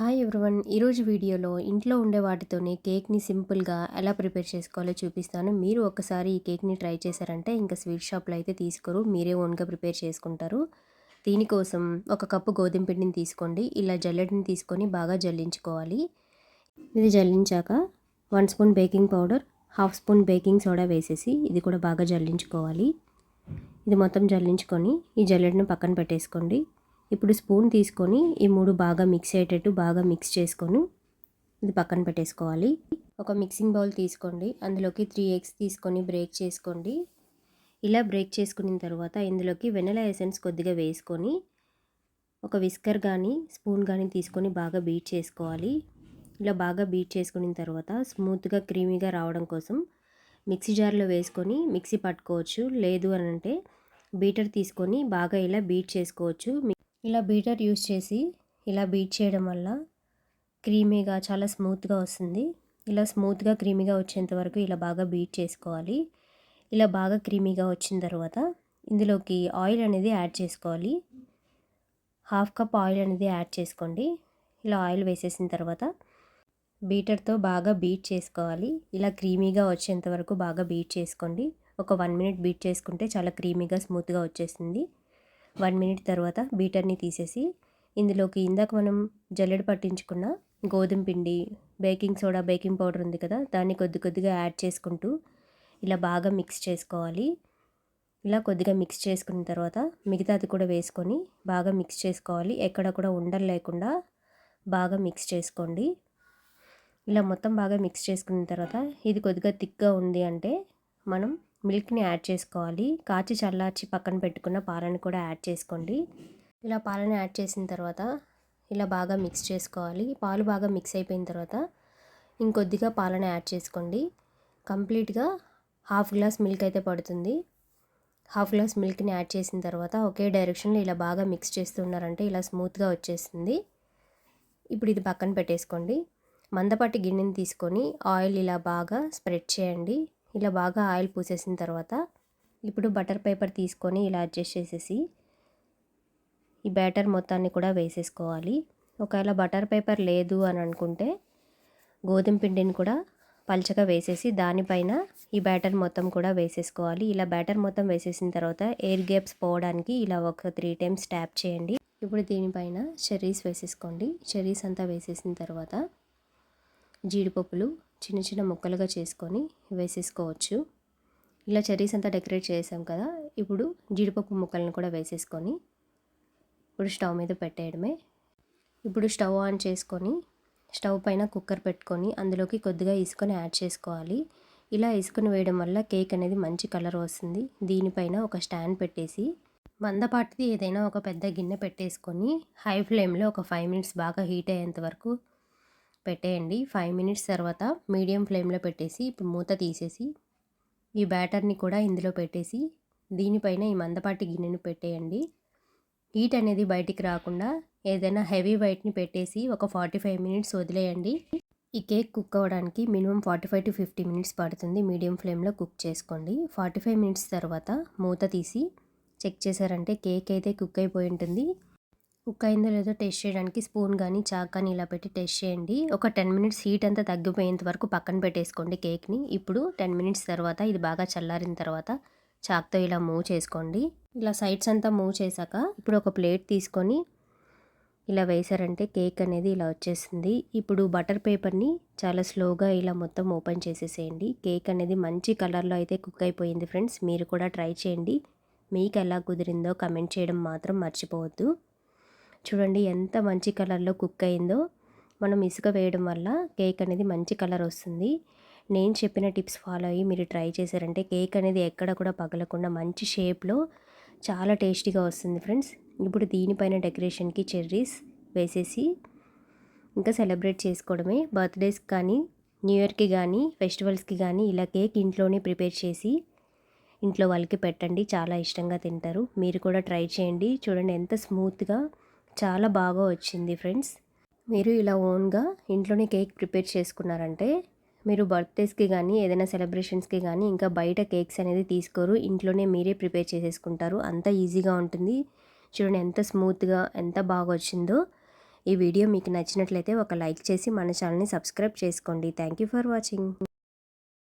Hi everyone ఈరోజు వీడియోలో ఇంట్లో ఉండే వాటితోనే కేక్ని సింపుల్గా ఎలా ప్రిపేర్ చేసుకోవాలో చూపిస్తాను. మీరు ఒకసారి ఈ కేక్ని ట్రై చేశారంటే ఇంకా స్వీట్ షాప్లో అయితే తీసుకోరు. మీరే ఓన్గా ప్రిపేర్ చేసుకుంటారు. దీనికోసం ఒక కప్పు గోధుమ పిండిని తీసుకోండి. ఇలా జల్లెడిని తీసుకొని బాగా జల్లించుకోవాలి. ఇది జల్లించాక one spoon baking powder half spoon baking soda వేసేసి ఇది కూడా బాగా జల్లించుకోవాలి. ఇది మొత్తం జల్లించుకొని ఈ జల్లెడను పక్కన పెట్టేసుకోండి. ఇప్పుడు స్పూన్ తీసుకొని ఈ మూడు బాగా మిక్స్ అయ్యేటట్టు బాగా మిక్స్ చేసుకొని ఇది పక్కన పెట్టేసుకోవాలి. ఒక మిక్సింగ్ బౌల్ తీసుకోండి. అందులోకి త్రీ ఎగ్స్ తీసుకొని బ్రేక్ చేసుకోండి. ఇలా బ్రేక్ చేసుకున్న తర్వాత ఇందులోకి వెనలా ఎసెన్స్ కొద్దిగా వేసుకొని ఒక విస్కర్ కానీ స్పూన్ కానీ తీసుకొని బాగా బీట్ చేసుకోవాలి. ఇలా బాగా బీట్ చేసుకున్న తర్వాత స్మూత్గా క్రీమీగా రావడం కోసం మిక్సీ జార్లో వేసుకొని మిక్సీ పట్టుకోవచ్చు. లేదు అని అంటే బీటర్ తీసుకొని బాగా ఇలా బీట్ చేసుకోవచ్చు. ఇలా బీటర్ యూస్ చేసి ఇలా బీట్ చేయడం వల్ల క్రీమీగా చాలా స్మూత్గా వస్తుంది. ఇలా స్మూత్గా క్రీమీగా వచ్చేంత వరకు ఇలా బాగా బీట్ చేసుకోవాలి. ఇలా బాగా క్రీమీగా వచ్చిన తర్వాత ఇందులోకి ఆయిల్ అనేది యాడ్ చేసుకోవాలి. హాఫ్ కప్ ఆయిల్ అనేది యాడ్ చేసుకోండి. ఇలా ఆయిల్ వేసేసిన తర్వాత బీటర్తో బాగా బీట్ చేసుకోవాలి. ఇలా క్రీమీగా వచ్చేంత వరకు బాగా బీట్ చేసుకోండి. ఒక వన్ మినిట్ బీట్ చేసుకుంటే చాలా క్రీమీగా స్మూత్గా వచ్చేసింది వన్ మినిట్ తర్వాత బీటర్ని తీసేసి ఇందులోకి ఇందాక మనం జల్లెడ పట్టించుకున్న గోధుమ పిండి బేకింగ్ సోడా బేకింగ్ పౌడర్ ఉంది కదా దాన్ని కొద్ది కొద్దిగా యాడ్ చేసుకుంటూ ఇలా బాగా మిక్స్ చేసుకోవాలి. ఇలా కొద్దిగా మిక్స్ చేసుకున్న తర్వాత మిగతాది కూడా వేసుకొని బాగా మిక్స్ చేసుకోవాలి. ఎక్కడ కూడా ఉండలు లేకుండా బాగా మిక్స్ చేసుకోండి. ఇలా మొత్తం బాగా మిక్స్ చేసుకున్న తర్వాత ఇది కొద్దిగా థిక్గా ఉంది అంటే మనం మిల్క్ని యాడ్ చేసుకోవాలి. కాచి చల్లార్చి పక్కన పెట్టుకున్న పాలను కూడా యాడ్ చేసుకోండి. ఇలా పాలను యాడ్ చేసిన తర్వాత ఇలా బాగా మిక్స్ చేసుకోవాలి. పాలు బాగా మిక్స్ అయిపోయిన తర్వాత ఇంకొద్దిగా పాలను యాడ్ చేసుకోండి. కంప్లీట్గా హాఫ్ గ్లాస్ మిల్క్ అయితే పడుతుంది. హాఫ్ గ్లాస్ మిల్క్ని యాడ్ చేసిన తర్వాత ఒకే డైరెక్షన్లో ఇలా బాగా మిక్స్ చేస్తున్నారంటే ఇలా స్మూత్గా వచ్చేస్తుంది. ఇప్పుడు ఇది పక్కన పెట్టేసుకోండి. మందపాటి గిన్నెని తీసుకొని ఆయిల్ ఇలా బాగా స్ప్రెడ్ చేయండి. ఇలా బాగా ఆయిల్ పూసేసిన తర్వాత ఇప్పుడు బటర్ పేపర్ తీసుకొని ఇలా అడ్జస్ట్ చేసేసి ఈ బ్యాటర్ మొత్తాన్ని కూడా వేసేసుకోవాలి. ఒకవేళ బటర్ పేపర్ లేదు అని అనుకుంటే గోధుమ పిండిని కూడా పల్చగా వేసేసి దానిపైన ఈ బ్యాటర్ మొత్తం కూడా వేసేసుకోవాలి. ఇలా బ్యాటర్ మొత్తం వేసేసిన తర్వాత ఎయిర్ గ్యాప్స్ పోవడానికి ఇలా ఒక త్రీ టైమ్స్ ట్యాప్ చేయండి. ఇప్పుడు దీనిపైన చెర్రీస్ వేసేసుకోండి. చెర్రీస్ అంతా వేసేసిన తర్వాత జీడిపప్పులు చిన్న చిన్న ముక్కలుగా చేసుకొని వేసేసుకోవచ్చు. ఇలా చెర్రీస్ అంతా డెకరేట్ చేసాం కదా ఇప్పుడు జీడిపప్పు ముక్కలను కూడా వేసేసుకొని ఇప్పుడు స్టవ్ మీద పెట్టేయడమే. ఇప్పుడు స్టవ్ ఆన్ చేసుకొని స్టవ్ పైన కుక్కర్ పెట్టుకొని అందులోకి కొద్దిగా ఇసుకని యాడ్ చేసుకోవాలి. ఇలా ఇసుకను వేయడం వల్ల కేక్ అనేది మంచి కలర్ వస్తుంది. దీనిపైన ఒక స్టాండ్ పెట్టేసి మందపాటిది ఏదైనా ఒక పెద్ద గిన్నె పెట్టేసుకొని హై ఫ్లేమ్లో ఒక ఫైవ్ మినిట్స్ బాగా హీట్ అయ్యేంత వరకు పెట్టేయండి. ఫైవ్ మినిట్స్ తర్వాత మీడియం ఫ్లేమ్లో పెట్టేసి ఇప్పుడు మూత తీసేసి ఈ బ్యాటర్ని కూడా ఇందులో పెట్టేసి దీనిపైన ఈ మందపాటి గిన్నెను పెట్టేయండి. హీట్ అనేది బయటికి రాకుండా ఏదైనా హెవీ వైట్ని పెట్టేసి ఒక ఫార్టీ ఫైవ్ మినిట్స్ వదిలేయండి. ఈ కేక్ కుక్ అవ్వడానికి minimum forty five to fifty minutes పడుతుంది. మీడియం ఫ్లేమ్లో కుక్ చేసుకోండి. ఫార్టీ ఫైవ్ మినిట్స్ తర్వాత మూత తీసి చెక్ చేశారంటే కేక్ అయితే కుక్ అయిపోయి ఉంటుంది. కుక్ అయిందో లేదో టెస్ట్ చేయడానికి స్పూన్ కానీ చాక్ కానీ ఇలా పెట్టి టెస్ట్ చేయండి. ఒక టెన్ మినిట్స్ హీట్ అంతా తగ్గిపోయేంత వరకు పక్కన పెట్టేసుకోండి కేక్ని. ఇప్పుడు టెన్ మినిట్స్ తర్వాత ఇది బాగా చల్లారిన తర్వాత చాక్తో ఇలా మూవ్ చేసుకోండి. ఇలా సైడ్స్ అంతా మూవ్ చేశాక ఇప్పుడు ఒక ప్లేట్ తీసుకొని ఇలా వేసారంటే కేక్ అనేది ఇలా వచ్చేసింది. ఇప్పుడు బటర్ పేపర్ని చాలా స్లోగా ఇలా మొత్తం ఓపెన్ చేసేసేయండి. కేక్ అనేది మంచి కలర్లో అయితే కుక్ అయిపోయింది ఫ్రెండ్స్. మీరు కూడా ట్రై చేయండి. మీకు ఎలా కుదిరిందో కమెంట్ చేయడం మాత్రం మర్చిపోవద్దు. చూడండి ఎంత మంచి కలర్లో కుక్ అయిందో. మనం ఇసుక వేయడం వల్ల కేక్ అనేది మంచి కలర్ వస్తుంది. నేను చెప్పిన టిప్స్ ఫాలో అయ్యి మీరు ట్రై చేశారంటే కేక్ అనేది ఎక్కడ కూడా పగలకుండా మంచి షేప్లో చాలా టేస్టీగా వస్తుంది ఫ్రెండ్స్. ఇప్పుడు దీనిపైన డెకరేషన్కి చెర్రీస్ వేసేసి ఇంకా సెలబ్రేట్ చేసుకోవడమే. బర్త్డేస్కి కానీ న్యూ ఇయర్కి కానీ ఫెస్టివల్స్కి కానీ ఇలా కేక్ ఇంట్లోనే ప్రిపేర్ చేసి ఇంట్లో వాళ్ళకి పెట్టండి. చాలా ఇష్టంగా తింటారు. మీరు కూడా ట్రై చేయండి. చూడండి ఎంత స్మూత్గా చాలా బాగా వచ్చింది ఫ్రెండ్స్. మీరు ఇలా ఓన్గా ఇంట్లోనే కేక్ ప్రిపేర్ చేసుకున్నారంటే మీరు బర్త్డేస్కి కానీ ఏదైనా సెలబ్రేషన్స్కి కానీ ఇంకా బయట కేక్స్ అనేది తీసుకోరు. ఇంట్లోనే మీరే ప్రిపేర్ చేసేసుకుంటారు. అంత ఈజీగా ఉంటుంది. చూడండి ఎంత స్మూత్గా ఎంత బాగా వచ్చిందో. ఈ వీడియో మీకు నచ్చినట్లయితే ఒక లైక్ చేసి మన ఛానల్ని సబ్స్క్రైబ్ చేసుకోండి. Thank you for watching.